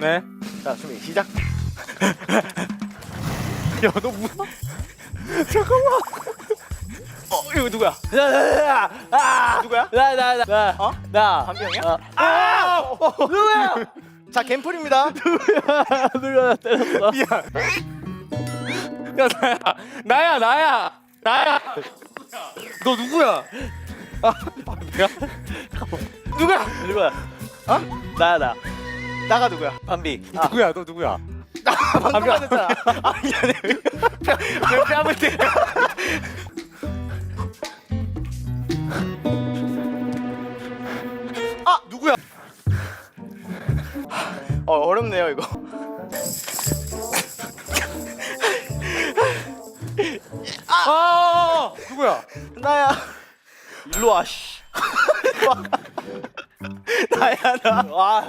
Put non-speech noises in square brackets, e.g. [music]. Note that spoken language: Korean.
네. 자 준비 시작. [laughs] 야너 뭐? [laughs] 잠깐만. 어 이거 누구야? 나 나나 아 누구야? 나 나나 어? 나 반비 형이야? 어. 아! 누구야 [laughs] 자 갬플입니다. 누가 나 때렸어 미안. 야 나야 나야 나야 나야 너 누구야? 아 반비야 누구야? 누구야 어 나야 나 나가 누구야? 반비 아 누구야? 너 누구야? 나 방금 맞았잖아. 아 미안해. 뺨 뺨을 때. 아 누구야? 어 어렵네요 이거. 아 누구야? 나야. 일로 와 씨. [laughs] 系啊得哇